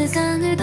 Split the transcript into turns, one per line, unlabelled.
세상을